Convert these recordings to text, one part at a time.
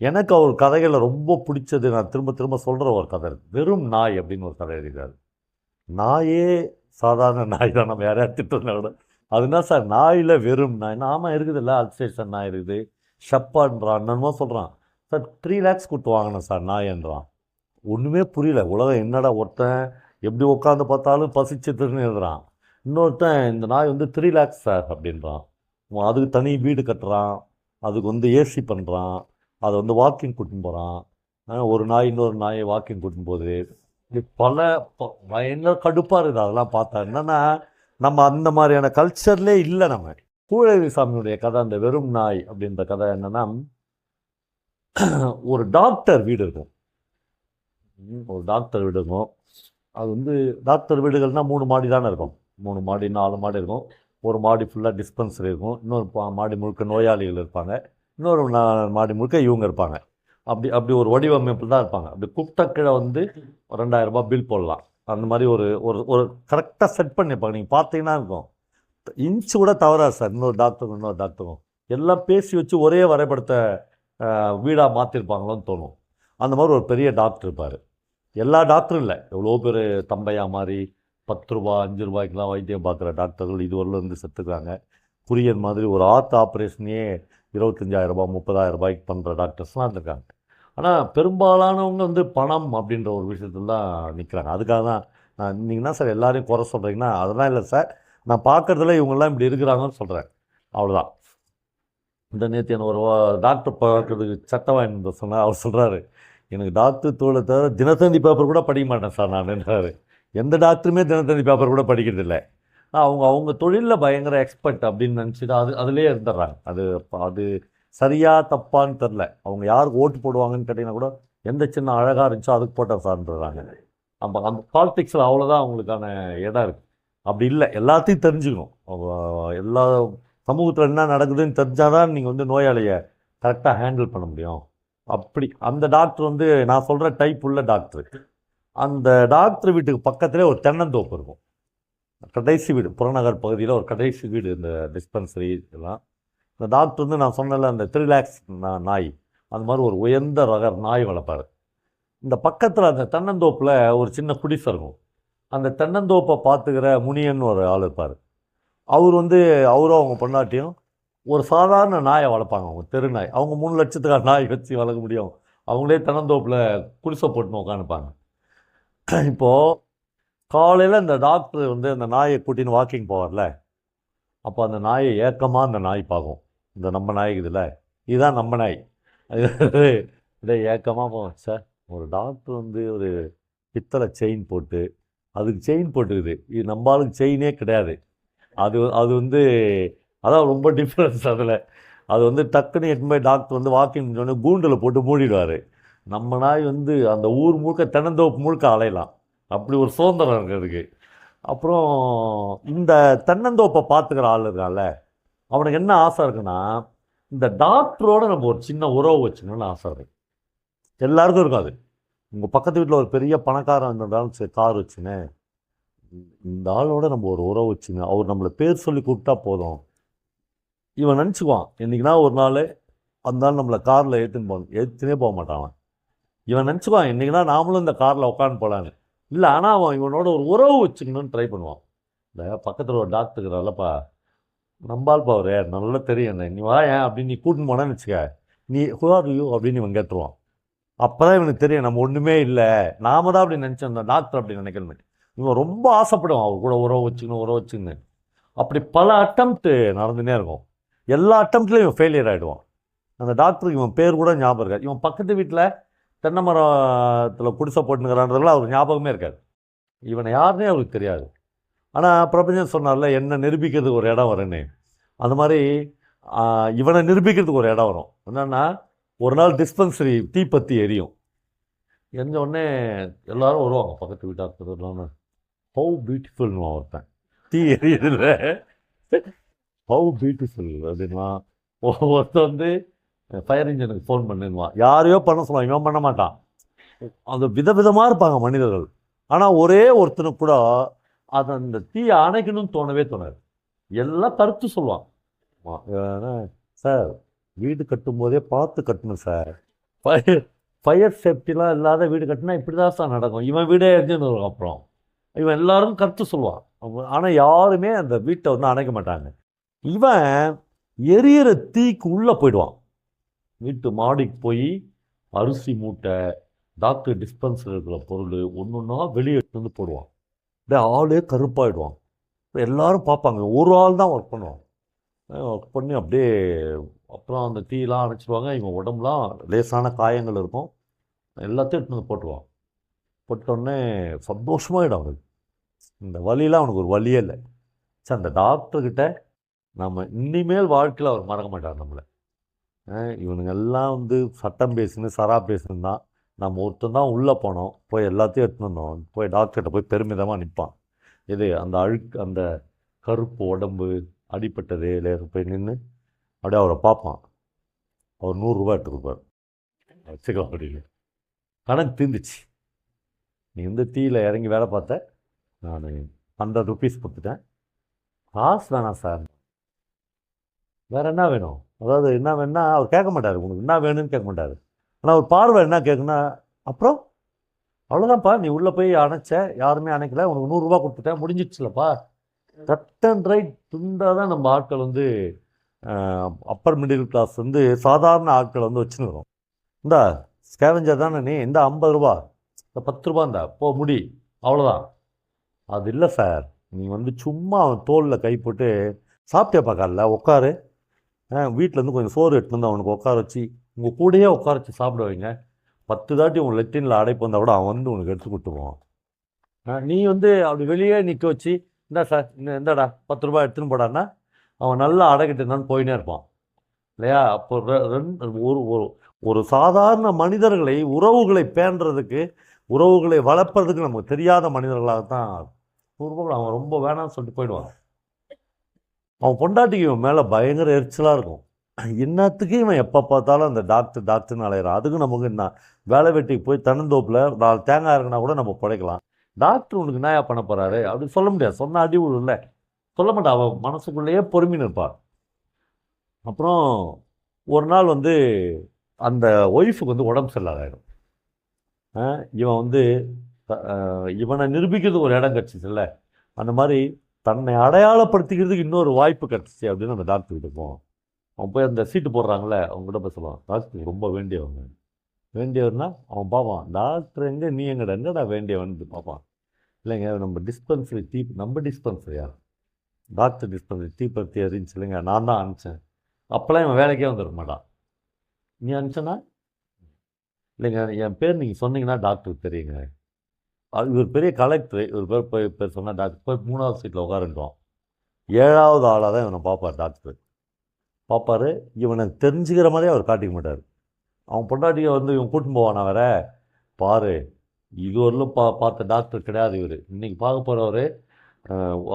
எனக்கு அவர் கதைகளில் ரொம்ப பிடிச்சது நான் திரும்ப திரும்ப சொல்கிற ஒரு கதை வெறும் நாய் அப்படின்னு ஒரு கதை எழுதியிருக்காரு. நாயே சாதாரண நாய் தான் நம்ம யாரையா திட்டுறதுனா கூட. அதுனா சார் நாயில் வெறும் நாய். ஆமாம் இருக்குதுல்ல அல்சேஷன் நாய் இருக்குது. ஷப்பான்றான் என்னமோ சொல்கிறான் சார் த்ரீ லேக்ஸ் கொடுத்து வாங்கினேன் சார் நாயன்றான். ஒன்றுமே புரியல. உலகம் என்னடா ஒருத்தன் எப்படி உட்காந்து பார்த்தாலும் பசிச்சுட்டுன்னு எழுதுறான். இன்னொருத்தன் இந்த நாய் வந்து த்ரீ லேக்ஸ் சார் அப்படின்றான். அதுக்கு தனி வீடு கட்டுறான். அதுக்கு வந்து ஏசி பண்ணுறான். அதை வந்து வாக்கிங் கூட்டின்னு போகிறான் ஒரு நாய் இன்னொரு நாயை வாக்கிங் கூட்டின்னு போகுது. பல பயங்கர கடுப்பாக இருக்குது. அதெல்லாம் பார்த்தா என்னென்னா நம்ம அந்த மாதிரியான கல்ச்சர்லே இல்லை நம்ம. கூழவி சாமியுடைய கதை அந்த வெறும் நாய் அப்படின்ற கதை என்னன்னா ஒரு டாக்டர் வீடு இருக்கும் ஒரு டாக்டர் வீடு இருக்கும். அது வந்து டாக்டர் வீடுகள்னால் மூணு மாடி தானே இருக்கும். மூணு மாடி நாலு மாடி இருக்கும். ஒரு மாடி ஃபுல்லாக டிஸ்பென்சரி இருக்கும். இன்னொரு பா- மாடி முழுக்க நோயாளிகள் இருப்பாங்க. இன்னொரு நா- மாடி முழுக்க இவங்க இருப்பாங்க. அப்படி அப்படி ஒரு வடிவமைப்பில் தான் இருப்பாங்க. அப்படி கூப்பிட்ட கீழே வந்து ஒரு ரெண்டாயிரம் பில் போடலாம். அந்த மாதிரி ஒரு ஒரு ஒரு கரெக்டாக செட் பண்ணியிருப்பாங்க நீங்கள் பார்த்தீங்கன்னா இருக்கும். இன்ச்சு கூட தவறாது சார் இன்னொரு டாக்டருக்கும் இன்னொரு டாக்டருக்கும் எல்லாம் பேசி வச்சு ஒரே வரைபடத்தை வீடாக மாற்றிருப்பாங்களோன்னு தோணும். அந்த மாதிரி ஒரு பெரிய டாக்டர் இருப்பார். எல்லா டாக்டரும் இல்லை. எவ்வளோ பேர் தம்பையா மாதிரி பத்து ரூபா அஞ்சு ரூபாய்க்கெலாம் வைத்தியம் பார்க்குற டாக்டர்கள் இதுவரையிலேருந்து செத்துக்கிறாங்க. குரியன் மாதிரி ஒரு ஆர்ட் ஆப்ரேஷனையே இருபத்தஞ்சாயிரம் ரூபாய் முப்பதாயிரம் ரூபாய்க்கு பண்ணுற டாக்டர்ஸ்லாம் இருக்காங்க ஆனால் பெரும்பாலானவங்க வந்து பணம் அப்படின்ற ஒரு விஷயத்துல தான் நிற்கிறாங்க அதுக்காக தான் நான் நீங்கள் தான் சார் எல்லாரையும் குறை சொல்கிறீங்கன்னா அதெல்லாம் இல்லை சார். நான் பார்க்குறதுல இவங்கெல்லாம் இப்படி இருக்கிறாங்கன்னு சொல்கிறேன் அவ்வளோதான் இந்த நேற்று என்ன ஒரு டாக்டர் பார்க்குறதுக்கு சட்டை வாங்கிட்டு சொன்னால் அவர் சொல்கிறாரு எனக்கு டாக்டர் தோலை தவிர தினத்தந்தி பேப்பர் கூட படிக்க மாட்டேன் சார் நான் என்றார். எந்த டாக்டருமே தினத்தந்தி பேப்பர் கூட படிக்கிறதில்லை அவங்க அவங்க தொழிலில் பயங்கர எக்ஸ்பர்ட் அப்படின்னு நினச்சிட்டு அது அதுலேயே இருந்துடுறாங்க. அது அது சரியாக தப்பான்னு தெரில அவங்க யாருக்கு ஓட்டு போடுவாங்கன்னு கேட்டிங்கன்னா கூட எந்த சின்ன அழகாக இருந்துச்சோ அதுக்கு போட்ட சார்ன்றாங்க நம்ம அந்த பாலிடிக்ஸில் அவ்வளோதான் அவங்களுக்கான இடம் இருக்குது அப்படி இல்லை. எல்லாத்தையும் தெரிஞ்சுக்கணும். எல்லா சமூகத்தில் என்ன நடக்குதுன்னு தெரிஞ்சால் தான் நீங்கள் வந்து நோயாளியை கரெக்டாக ஹேண்டில் பண்ண முடியும். அப்படி. அந்த டாக்டர் வந்து நான் சொல்கிற டைப் உள்ள டாக்டர் அந்த டாக்டர் வீட்டுக்கு பக்கத்திலே ஒரு தென்னந்தோப்பு இருக்கும். கடைசி வீடு புறநகர் பகுதியில் ஒரு கடைசி வீடு இந்த டிஸ்பென்சரி இதெல்லாம். இந்த டாக்டர் வந்து நான் சொன்னல அந்த த்ரீ லேக்ஸ் நாய். அந்த மாதிரி ஒரு உயர்ந்த ரக நாய் வளர்ப்பார். இந்த பக்கத்தில் அந்த தென்னந்தோப்பில் ஒரு சின்ன குடிசை இருக்கும். அந்த தென்னந்தோப்பை பார்த்துக்கிற முனியன் ஒரு ஆள் இருப்பார். அவர் வந்து அவரும் அவங்க பொண்டாட்டியும் ஒரு சாதாரண நாயை வளர்ப்பாங்க அவங்க தெரு நாய். அவங்க மூணு லட்சத்துக்கான நாய் வச்சு வளர்க்க முடியும். அவங்களே தென்னந்தோப்பில் குடிசை போட்டுன்னு உட்காந்துப்பாங்க இப்போது காலையில் இந்த டாக்டர் வந்து அந்த நாயை கூட்டின்னு வாக்கிங் போவார்ல அப்போ அந்த நாயை ஏக்கமாக அந்த நாய் பார்க்கும். இந்த நம்ம நாய் இருக்குதுல்ல இதுதான் நம்ம நாய். இதே ஏக்கமாக போவோம் சார் ஒரு டாக்டர் வந்து ஒரு பித்தளை செயின் போட்டு அதுக்கு செயின் போட்டுக்குது. இது நம்ம ஆளுக்கு செயினே கிடையாது. அது அது வந்து அதான் ரொம்ப டிஃப்ரென்ஸ் அதில். அது வந்து டக்குன்னு எட்டு போய் டாக்டர் வந்து வாக்கிங் சொன்னே கூண்டில் போட்டு மூடிடுவார். நம்ம நாய் வந்து அந்த ஊர் முழுக்க தென்னந்தோப்பு முழுக்க அலையலாம். அப்படி ஒரு சுதந்திரம் இருக்கு அதுக்கு. அப்புறம் இந்த தென்னந்தோப்பை பார்த்துக்கிற ஆள் இருக்கான்ல அவனுக்கு என்ன ஆசை இருக்குன்னா இந்த டாக்டரோட நம்ம ஒரு சின்ன உறவு வச்சுக்கணும்னு ஆசை இருக்கு எல்லாருக்கும் இருக்கும் அது. உங்கள் பக்கத்து வீட்டில் ஒரு பெரிய பணக்காரன் இருந்தாலும் சரி கார் வச்சுன்னு இந்த ஆளோட நம்ம ஒரு உறவு வச்சுங்க அவர் நம்மளை பேர் சொல்லி கூப்பிட்டா போதும். இவன் நினச்சிக்குவான் என்றைக்குனா ஒரு நாள் அந்த நாள் நம்மளை காரில் ஏற்றுன்னு போகணும். ஏற்றுனே போக மாட்டான் இவன் நினச்சிக்குவான் என்றைக்குனா நாமளும் இந்த காரில் உட்காந்து போகலான்னு இல்லை ஆனால் அவன் இவனோட ஒரு உறவு வச்சுக்கணும்னு ட்ரை பண்ணுவான். இந்த பக்கத்தில் ஒரு டாக்டர் இருக்கிறாள்ப்பா நம்பால்ப்பா அவரு நல்லா தெரியும் என்ன நீ வா ஏன் அப்படின்னு நீ கூட்டின்னு போனான்னு வச்சுக்க. நீ ஹுஆர் யூ அப்படின்னு இவன் கேட்டுருவான். அப்போ தான் இவனுக்கு தெரியும் நம்ம ஒன்றுமே இல்லை. நாம தான் அப்படி நினச்சோம் அந்த டாக்டர் அப்படி நினைக்கணும் இவன் ரொம்ப ஆசைப்படுவான் அவர் கூட உறவு வச்சுக்கணும் உறவு வச்சுக்கணும் அப்படி பல அட்டம்ப்ட்டு நடந்துனே இருக்கும். எல்லா அட்டம்ப்ட்லையும் இவன் ஃபெயிலியர் ஆகிடுவான் அந்த டாக்டருக்கு இவன் பேர் கூட ஞாபகம் இருக்காது. இவன் பக்கத்து வீட்டில் தென்னை மரத்தில் குடிசை போட்டுங்கிறான்றதுல அவர் ஞாபகமே இருக்காது. இவனை யாருன்னே அவருக்கு தெரியாது. ஆனால் பிரபஞ்சன் சொன்னார்ல என்னை நிரூபிக்கிறதுக்கு ஒரு இடம் வரும்னு. அந்த மாதிரி இவனை நிரூபிக்கிறதுக்கு ஒரு இடம் வரும். என்னென்னா ஒரு நாள் டிஸ்பென்சரி தீப்பத்தி எரியும். எரிஞ்ச உடனே எல்லாரும் வருவாங்க பக்கத்து வீட்டார் ஹவு பியூட்டிஃபுல்னு ஒருத்தன். தீ எரியுதுல. ஹவு பியூட்டிஃபுல் அப்படின்னா ஒருத்தன் வந்து ஃபயர் இன்ஜினுக்கு ஃபோன் பண்ணுவான் யாரையோ பண்ண சொல்லுவான் இவன் பண்ண மாட்டான். அந்த விதவிதமாக இருப்பாங்க மனிதர்கள். ஆனால் ஒரே ஒருத்தனுக்கு கூட அதை அந்த தீயை அணைக்கணும்னு தோணவே தோணாது. எல்லாம் கருத்து சொல்லுவான். சார் வீடு கட்டும்போதே பார்த்து கட்டணும் சார். ஃபயர் ஃபயர் சேஃப்டிலாம் இல்லாத வீடு கட்டினா இப்படி தான் சார் நடக்கும். இவன் வீடே எரிஞ்சுன்னு வரும் அப்புறம். இவன் எல்லாரும் கருத்து சொல்லுவான். ஆனால் யாருமே அந்த வீட்டை வந்து அணைக்க மாட்டாங்க. இவன் எரியிற தீக்கு உள்ளே போயிடுவான். வீட்டு மாடிக்கு போய் அரிசி மூட்டை டாக்டர் டிஸ்பென்சர் இருக்கிற பொருள் ஒன்று ஒன்றா வெளியே எடுத்து வந்து போடுவான். அப்படியே ஆளே கருப்பாயிடுவான். எல்லாரும் பார்ப்பாங்க. ஒரு ஆள் தான் ஒர்க் பண்ணுவான். ஒர்க் பண்ணி அப்படியே அப்புறம் அந்த டீலாம் அணைச்சிடுவாங்க இவங்க உடம்புலாம் லேசான காயங்கள் இருக்கும். எல்லாத்தையும் எடுத்து வந்து போட்டுருவான். போட்டோடனே சந்தோஷமாகிடும் அவனுக்கு. இந்த வழியெலாம் அவனுக்கு ஒரு வழியே இல்லை. சரி அந்த டாக்டர்கிட்ட நம்ம இனிமேல் வாழ்க்கையில் அவர் மறக்க மாட்டார் நம்மளை. இவனுங்க எல்லாம் வந்து சட்டம் பேசுன்னு சரா பேசுன்னு தான் நம்ம ஒருத்தன் தான் உள்ளே போனோம். போய் எல்லாத்தையும் எடுத்துன்னு வந்தோம். போய் டாக்டர்கிட்ட போய் பெருமிதமாக நிற்பான். இது அந்த அழுக்கு அந்த கருப்பு உடம்பு அடிப்பட்டது இல்லை போய் நின்று அப்படியே அவரை பார்ப்பான். அவர் நூறுரூவா எடுத்துருப்பார் வச்சுக்கலாம் அப்படின்னு. கணக்கு தீர்ந்துச்சு நீ வந்து தீயில் இறங்கி வேலை பார்த்த நான் ஹண்ட்ரட் ருபீஸ் கொடுத்துட்டேன். காசு வேணாம் சார். வேறு என்ன வேணும்? அதாவது என்ன வேணும்னா அவர் கேட்க மாட்டார். உனக்கு என்ன வேணும்னு கேட்க மாட்டார். ஆனால் அவர் பார்வை என்ன கேட்குன்னா அப்புறம்? அவ்வளோதான்ப்பா நீ உள்ளே போய் அணைச்ச யாருமே அணைக்கல. உனக்கு நூறுரூவா கொடுத்துட்டேன். முடிஞ்சிடுச்சுலப்பா. கட் அண்ட் ரைட் துண்டாக தான் நம்ம ஆட்கள் வந்து அப்பர் மிடில் கிளாஸ் வந்து சாதாரண ஆட்கள் வந்து வச்சுருக்கோம் இந்தா ஸ்கேவஞ்சர் தானே நீ? இந்த ஐம்பது ரூபா. இந்த பத்து ரூபா இந்தா. போ முடி. அவ்வளோதான் அது இல்லை சார் நீ வந்து சும்மா அவன் கை போட்டு சாப்பிட்டே பார்க்கல உட்காரு. வீட்டிலேருந்து கொஞ்சம் சோறு எடுத்துன்னு வந்து அவனுக்கு உட்கார வச்சு உங்கள் கூடயே உட்கார வச்சு சாப்பிட வைங்க. பத்து தாட்டி உன் லெட்டினில் அடைப்பு வந்தால் கூட அவன் வந்து உனக்கு எடுத்து கொடுத்துருவான். நீ வந்து அப்படி வெளியே நிற்க வச்சு இந்தா சார் இன்னும் இந்தாடா பத்து ரூபாய் எடுத்துன்னு போடான்னா அவன் நல்லா அடைக்கிட்டு இருந்தான்னு போயினே இருப்பான். இல்லையா? அப்போ ரெண்டு ஒரு ஒரு ஒரு சாதாரண மனிதர்களை உறவுகளை பேணுறதுக்கு உறவுகளை வளர்ப்பறதுக்கு நமக்கு தெரியாத மனிதர்களாக தான் அவன் ரொம்ப வேணாம்னு சொல்லிட்டு போயிடுவான். அவன் பொண்டாட்டிக்கு இவன் மேலே பயங்கர எரிச்சலாக இருக்கும். என்னத்துக்கு இவன் எப்போ பார்த்தாலும் அந்த டாக்டர் டாக்டர்னு அலையிறான். அதுக்கு நமக்கு என்ன? வேலை வெட்டிக்கு போய் தன்னந்தோப்பில் நாலு தேங்காய் இருக்குன்னா கூட நம்ம பிழைக்கலாம் டாக்டர் உனக்கு என்னயா பண்ண போகிறாரு அப்படி சொல்ல முடியாது. சொன்ன அடி இல்லை சொல்ல மாட்டான். அவன் மனசுக்குள்ளேயே பொறுமை நிற்பான் அப்புறம் ஒரு நாள் வந்து அந்த ஒய்ஃபுக்கு வந்து உடம்பு சரியில்லாதாயிடும். இவன் வந்து இவனை நிரூபிக்கிறது ஒரு இடம் கிடச்சிச்சுல்ல. அந்த மாதிரி தன்னை அடையாளப்படுத்திக்கிறதுக்கு இன்னொரு வாய்ப்பு கிடச்சிச்சு அப்படின்னு அந்த டாக்டர் கிட்ட அவன் போய் அந்த சீட்டு போடுறாங்களே அவங்ககிட்ட போய் சொல்லுவான் டாக்டருக்கு ரொம்ப வேண்டியவங்க. வேண்டியவர்னா அவன் பார்ப்பான் டாக்டர் எங்கே நீ எங்கடா எங்கடா வேண்டியவன்? பார்ப்பான் இல்லைங்க நம்ம டிஸ்பென்சரி டீ நம்ம டிஸ்பென்சரியா டாக்டர் டிஸ்பென்சரி டீ பற்றி அறிஞ்சு இல்லைங்க நான் தான் அனுப்பிச்சேன். அப்போல்லாம் இவன் வேலைக்கே வந்துட மாட்டான். நீ அனுப்பிச்சனா? இல்லைங்க என் பேர் நீங்கள் சொன்னீங்கன்னா டாக்டருக்கு தெரியுங்க. அது இவர் பெரிய கலெக்டர் இவர் பேர் போய் பேர் சொன்னால் டாக்டர் போய் மூணாவது சீட்டில் உட்காருட்டோம் ஏழாவது ஆளாக தான் இவனை பார்ப்பார் டாக்டர் பார்ப்பாரு இவனை தெரிஞ்சுக்கிற மாதிரியே அவர் காட்டிக்க மாட்டார். அவன் பொண்டாட்டியை வந்து இவன் கூட்டின்னு போவானா வேற? பாரு இதுவரையிலும் பா பார்த்த டாக்டர் கிடையாது இவர். இன்றைக்கி பார்க்க போகிறவர்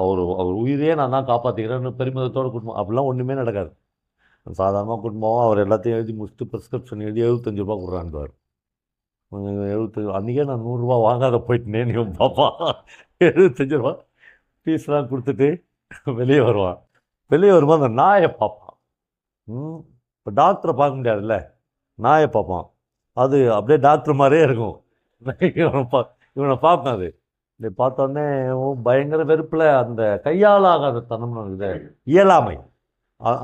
அவர் அவர் உயிரையே நான் தான் காப்பாற்றிக்கிறேன்னு பெருமிதத்தோடு கூட்டின்னு அப்படிலாம் ஒன்றுமே நடக்காது. சாதாரணமாக கூட்டின்னு அவர் எல்லாத்தையும் எழுதி முடிச்சுட்டு ப்ரிஸ்கிரிப்ஷன் எழுதி எழுபத்தஞ்சு ரூபா கொடுறான்வார் எழுபத்தஞ்சு அன்றைக்கே நான் நூறுரூவா வாங்காத போயிட்டேனே நீ பாப்பா. எழுபத்தஞ்சு ரூபா. ஃபீஸ்லாம் கொடுத்துட்டு வெளியே வருவான். வெளியே வரும்போது அந்த நாயை பார்ப்பான். ம் இப்போ டாக்டரை பார்க்க முடியாதுல்ல? நாயை பார்ப்பான். அது அப்படியே டாக்டர் மாதிரியே இருக்கும். இவனை பா இவனை பார்ப்பேன் அது. இதை பார்த்தோன்னே பயங்கர வெறுப்பில் அந்த கையாளாகாத தனம்னு இருக்குது. இயலாமை.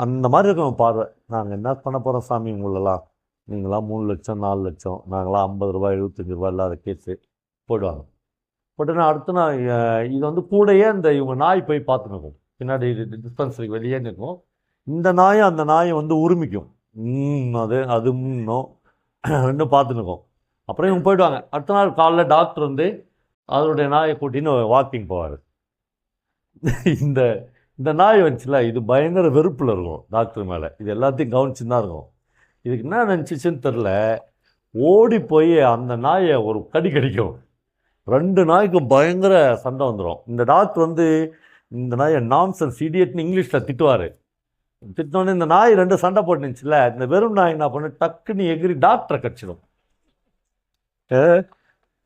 அந்த மாதிரி இருக்கும் பார்வை. நாங்கள் என்ன பண்ண போகிறோம் சாமி உங்களெல்லாம்? நீங்களாம் மூணு லட்சம் நாலு லட்சம் நாங்களாம் ஐம்பது ரூபாய் எழுபத்தஞ்சி ரூபாய் இல்லாத கேஸு போயிடுவாங்க போட்டுனா அடுத்து நான் இது வந்து கூடயே அந்த இவங்க நாய் போய் பார்த்துனுக்கும் பின்னாடி டிஸ்பென்சரிக்கு வெளியே நிற்கும். இந்த நாயும் அந்த நாயை வந்து உரிமிக்கும். அது அது இன்னும் இன்னும் பார்த்து அப்புறம் இவங்க போயிடுவாங்க. அடுத்த நாள் காலைல டாக்டர் வந்து அதனுடைய நாயை கூட்டின்னு வாக்கிங் போவார். இந்த இந்த நாய் வந்துச்சுல இது பயங்கர வெறுப்பில் இருக்கும் டாக்டர் மேலே. இது எல்லாத்தையும் கவனிச்சுன்னு தான் இருக்கும். இதுக்கு என்ன நினச்சிச்சுன்னு தெரில ஓடி போய் அந்த நாயை ஒரு கடி கடிக்கும். ரெண்டு நாய்க்கும் பயங்கர சண்டை வந்துடும் இந்த டாக்டர் வந்து இந்த நாயை நாம்சன் இடியட்னு இங்கிலீஷில் திட்டுவார். திட்டினோடனே இந்த நாய் ரெண்டு சண்டை போட்டுச்சுல இந்த வெறும் நாய் என்ன பண்ணு டக்குன்னு எகிரி டாக்டரை கடிச்சிடும்.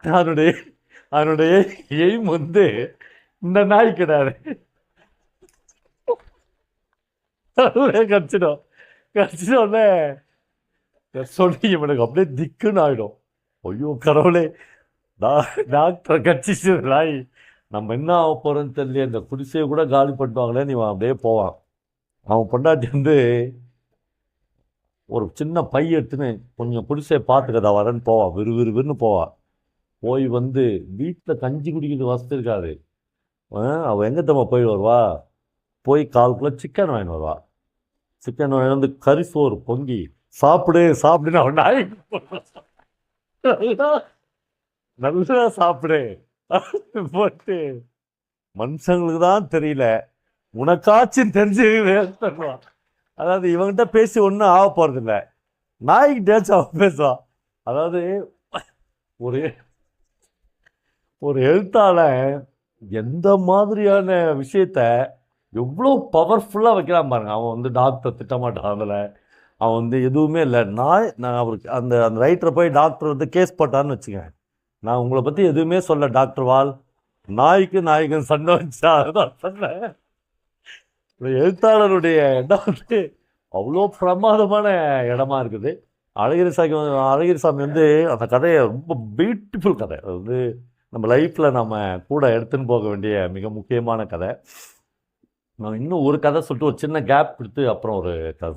அதனுடைய அதனுடைய எய்ம் வந்து இந்த நாய் கிடையாது கடிச்சிடும். கடிச்சிட்டோடனே சொல்லி இவனுக்கு அப்படியே திக்குன்னு ஆகிடும் ஐயோ கடவுளே டா- டாக்டர் கட்சிச்சு நாய் நம்ம என்ன ஆக போகிறோன்னு தெரியல இந்த குடிசையை கூட காலி பண்ணுவாங்களேன்னு இவன் அப்படியே போவான் அவன் பொண்டாட்டி வந்து ஒரு சின்ன பை எடுத்துன்னு கொஞ்சம் குடிசையை பார்த்துக்கதா வரேன்னு போவான் விறு விறு விறுன்னு போவான் போய் வந்து வீட்டில் கஞ்சி குடிக்கிறது வசதி இருக்காது அவள் எங்கே தம்மா போய் வருவா போய் கால் கிலோ சிக்கன் வாங்கின்னு வருவா சிக்கன் வாங்கி வந்து கறி சோறு பொங்கி சாப்பிடு சாப்பிடுன்னு அவன் நாய்க்கு நல்லா சாப்பிடு. போட்டு. மனுஷங்களுக்கு தான் தெரியல. உனக்காச்சும் தெரிஞ்சு தருவான் அதாவது இவன்கிட்ட பேசி ஒன்றும் ஆக போகிறதில்ல நாய்கிட்டேச்சும் அவன் பேசுவான். அதாவது ஒரு ஒரு எழுத்தாளன் எந்த மாதிரியான விஷயத்த எவ்வளோ பவர்ஃபுல்லாக வைக்கிறான் பாருங்க. அவன் வந்து டாக்டர் திட்டமாட்டான் அதில். அவன் வந்து எதுவுமே இல்லை. நான் நான் அவருக்கு அந்த அந்த ரைட்டரை போய் டாக்டர் வந்து கேஸ் போட்டான்னு வச்சுக்கேன் நான் உங்களை பற்றி எதுவுமே சொல்ல டாக்டர் வால் நாய்க்கு நாய்க்கு சண்டை வச்சா அதுதான் சொன்னேன். எழுத்தாளருடைய இடம் வந்து அவ்வளோ பிரமாதமான இடமா இருக்குது. அழகிரி சாமி அழகிரி சாமி வந்து அந்த கதையை ரொம்ப பியூட்டிஃபுல் கதை. அது வந்து நம்ம லைஃப்பில் நம்ம கூட எடுத்துன்னு போக வேண்டிய மிக முக்கியமான கதை. நான் இன்னும் ஒரு கதை சொல்லிட்டு ஒரு சின்ன கேப் கொடுத்து அப்புறம் ஒரு கதை